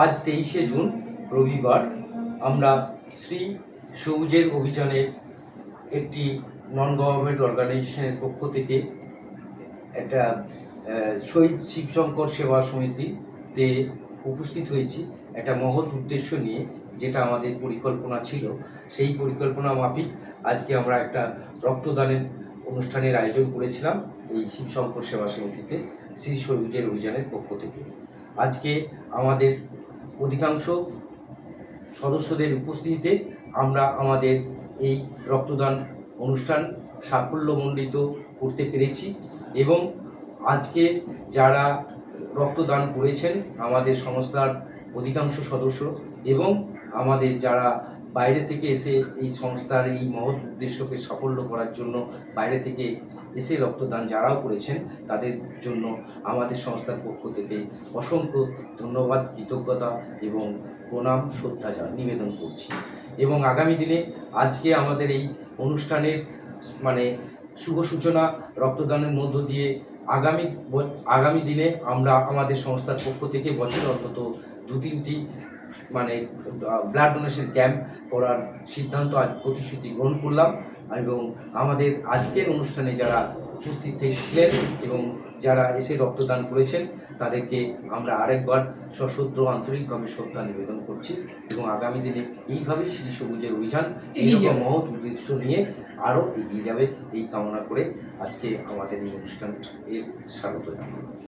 আজ তেইশে জুন, রবিবার, আমরা শ্রী সবুজের অভিযানের একটি নন গভর্নমেন্ট অর্গানাইজেশনের পক্ষ থেকে একটা শহীদ শিবশঙ্কর সেবা সমিতিতে উপস্থিত হয়েছি। একটা মহৎ উদ্দেশ্য নিয়ে যেটা আমাদের পরিকল্পনা ছিল। সেই পরিকল্পনা মাফিক আজকে আমরা একটা রক্তদানের অনুষ্ঠানের আয়োজন করেছিলাম এই শিবশঙ্কর সেবা সমিতিতে, শ্রী সবুজের অভিযানের পক্ষ থেকে। আজকে আমাদের অধিকাংশ সদস্যদের উপস্থিতিতে আমরা আমাদের এই রক্তদান অনুষ্ঠান সাফল্যমণ্ডিত করতে পেরেছি এবং আজকে যারা রক্তদান করেছেন আমাদের সংস্থার অধিকাংশ সদস্য এবং আমাদের যারা বাইরে থেকে এসে এই সংস্থার এই মহৎ উদ্দেশ্যকে সাফল্য করার জন্য বাইরে থেকে এসে রক্তদান যারাও করেছেন, তাদের জন্য আমাদের সংস্থার পক্ষ থেকে অসংখ্য ধন্যবাদ, কৃতজ্ঞতা এবং প্রণাম, শ্রদ্ধা নিবেদন করছি। এবং আগামী দিনে আজকে আমাদের এই অনুষ্ঠানের মানে শুভ সূচনা রক্তদানের মধ্য দিয়ে আগামী আগামী দিনে আমরা আমাদের সংস্থার পক্ষ থেকে বছরে অন্তত দু তিনটি মানে ব্লাড ডোনেশন ক্যাম্প করার সিদ্ধান্ত আজ প্রতিশ্রুতি গ্রহণ করলাম এবং আমাদের আজকের অনুষ্ঠানে যারা উপস্থিত ছিলেন এবং যারা এসে রক্তদান করেছেন তাদেরকে আমরা আরেকবার সশ্রদ্ধ আন্তরিকভাবে শ্রদ্ধা নিবেদন করছি এবং আগামী দিনে এইভাবেই শ্রী সবুজের অভিযান এগিয়ে এইরকম মহৎ উদ্দেশ্য নিয়ে আরও এগিয়ে যাবে এই কামনা করে আজকে আমাদের এই অনুষ্ঠান এর স্বাগত জানাই।